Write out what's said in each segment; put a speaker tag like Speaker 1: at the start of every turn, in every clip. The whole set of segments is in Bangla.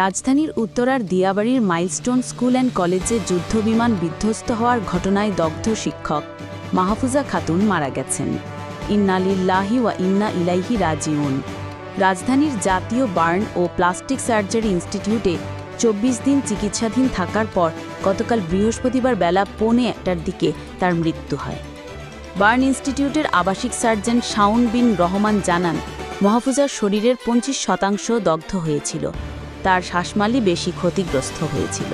Speaker 1: রাজধানীর উত্তরার দিয়াবাড়ির মাইলস্টোন স্কুল অ্যান্ড কলেজে যুদ্ধবিমান বিধ্বস্ত হওয়ার ঘটনায় দগ্ধ শিক্ষক। মাহফুজা খাতুন মারা গেছেন। ইন্নালিল্লাহি ওয়া ইন্না ইলাইহি রাজিউন। রাজধানীর জাতীয় বার্ন ও প্লাস্টিক সার্জারি ইনস্টিটিউটে চব্বিশ দিন চিকিৎসাধীন থাকার পর গতকাল বৃহস্পতিবার বেলা পৌনে একটার দিকে তার মৃত্যু হয়। বার্ন ইনস্টিটিউটের আবাসিক সার্জন শাউন বিন রহমান জানান মাহফুজার শরীরের পঁচিশ শতাংশ দগ্ধ হয়েছিল। তার শ্বাসমালি বেশি ক্ষতিগ্রস্ত হয়েছিল।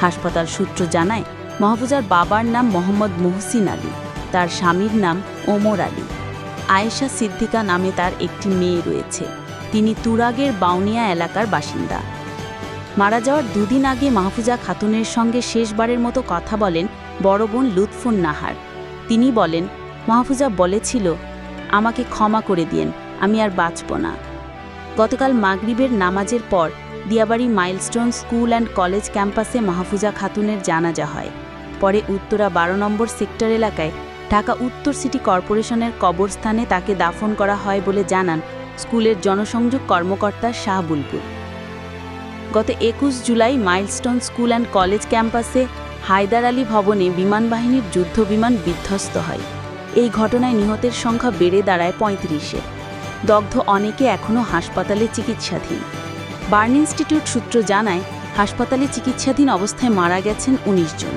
Speaker 1: হাসপাতাল সূত্র জানায় মাহফুজার বাবার নাম মোহাম্মদ মুহসিন আলী, তার স্বামীর নাম ওমর আলী। আয়েশা সিদ্দিকা নামে তার একটি মেয়ে রয়েছে। তিনি তুরাগের বাউনিয়া এলাকার বাসিন্দা। মারা যাওয়ার দুদিন আগে মাহফুজা খাতুনের সঙ্গে শেষবারের মতো কথা বলেন বড় বোন লুৎফুন নাহার। তিনি বলেন মাহফুজা বলেছিল, আমাকে ক্ষমা করে দিয়েন, আমি আর বাঁচব না। গতকাল মাগরিবের নামাজের পর Diabari Milestone school and college ক্যাম্পাসে মাহফুজা খাতুনের জানাজা হয়। পরে উত্তরা বারো নম্বর সেক্টর এলাকায় ঢাকা উত্তর সিটি কর্পোরেশনের কবরস্থানে তাকে দাফন করা হয় বলে জানান স্কুলের জনসংযোগ কর্মকর্তা শাহ বুলবুল গত একুশ July Milestone school and college ক্যাম্পাসে হায়দার আলী ভবনে বিমান বিমানবাহিনীর যুদ্ধবিমান বিধ্বস্ত হয়। এই ঘটনায় নিহতের সংখ্যা বেড়ে দাঁড়ায় পঁয়ত্রিশে। দগ্ধ অনেকে এখনও হাসপাতালে চিকিৎসাধীন। বার্ন ইনস্টিটিউট সূত্র জানায়, হাসপাতালে চিকিৎসাধীন অবস্থায় মারা গেছেন ১৯ জন।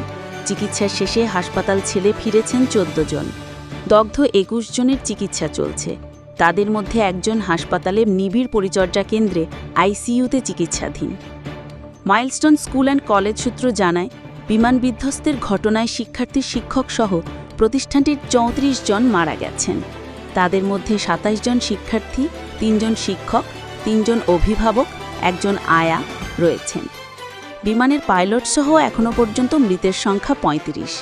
Speaker 1: চিকিৎসা শেষে হাসপাতাল ছেড়ে ফিরেছেন চোদ্দ জন। দগ্ধ একুশ জনের চিকিৎসা চলছে। তাদের মধ্যে একজন হাসপাতালে নিবিড় পরিচর্যা কেন্দ্রে আইসিইউতে চিকিৎসাধীন। মাইলস্টোন স্কুল অ্যান্ড কলেজ সূত্র জানায়, বিমান বিধ্বস্তের ঘটনায় শিক্ষার্থী শিক্ষকসহ প্রতিষ্ঠানটির চৌত্রিশ জন মারা গেছেন। তাদের মধ্যে সাতাশ জন শিক্ষার্থী তিনজন শিক্ষক তিনজন অভিভাবক, একজন আয়া রয়েছেন। বিমানের পাইলট সহ এখনও পর্যন্ত মৃতের সংখ্যা পঁয়ত্রিশ।